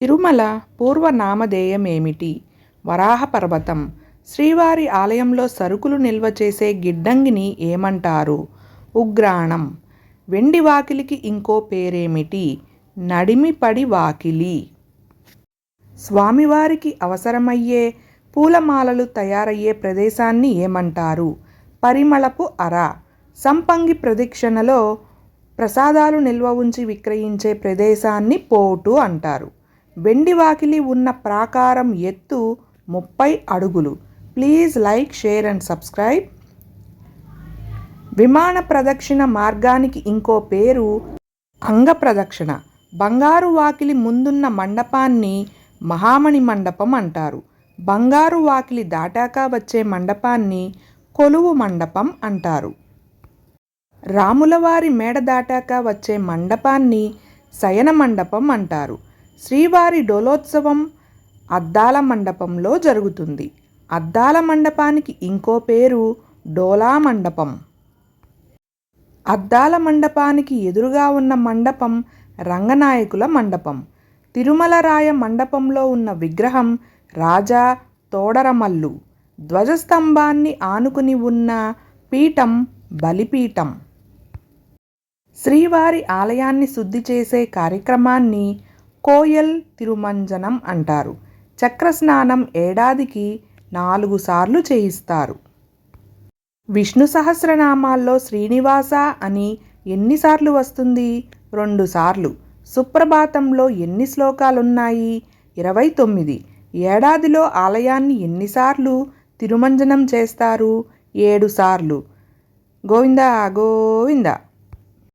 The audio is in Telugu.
తిరుమల పూర్వనామధేయమేమిటి? వరాహ పర్వతం శ్రీవారి ఆలయంలో సరుకులు నిల్వ చేసే గిడ్డంగిని ఏమంటారు? ఉగ్రాణం. వెండి వాకిలికి ఇంకో పేరేమిటి? నడిమిపడి వాకిలి. స్వామివారికి అవసరమయ్యే పూలమాలలు తయారయ్యే ప్రదేశాన్ని ఏమంటారు? పరిమళపు అర. సంపంగి ప్రదక్షిణలో ప్రసాదాలు నిల్వ ఉంచి విక్రయించే ప్రదేశాన్ని పోటు అంటారు. వెండి వాకిలి ఉన్న ప్రాకారం ఎత్తు ముప్పై అడుగులు. Please like share and subscribe. విమాన ప్రదక్షిణ మార్గానికి ఇంకో పేరు అంగ ప్రదక్షిణ. బంగారు వాకిలి ముందున్న మండపాన్ని మహామణి మండపం అంటారు. బంగారు వాకిలి దాటాక వచ్చే మండపాన్ని కొలువు మండపం అంటారు. రాములవారి మేడ దాటాక వచ్చే మండపాన్ని శయన మండపం అంటారు. శ్రీవారి డోలోత్సవం అద్దాల మండపంలో జరుగుతుంది. అద్దాల మండపానికి ఇంకో పేరు డోలా మండపం. అద్దాల మండపానికి ఎదురుగా ఉన్న మండపం రంగనాయకుల మండపం. తిరుమలరాయ మండపంలో ఉన్న విగ్రహం రాజా తోడరమల్లు. ధ్వజస్తంభాన్ని ఆనుకుని ఉన్న పీఠం బలిపీఠం. శ్రీవారి ఆలయాన్ని శుద్ధి చేసే కార్యక్రమాన్ని కోయల్ తిరుమంజనం అంటారు. చక్రస్నానం ఏడాదికి నాలుగు సార్లు చేయిస్తారు. విష్ణు సహస్రనామాల్లో శ్రీనివాస అని ఎన్నిసార్లు వస్తుంది? రెండుసార్లు సుప్రభాతంలో ఎన్ని శ్లోకాలున్నాయి? ఇరవై తొమ్మిది. ఏడాదిలో ఆలయాన్ని ఎన్నిసార్లు తిరుమంజనం చేస్తారు? ఏడుసార్లు గోవిందా గోవిందా గోవింద.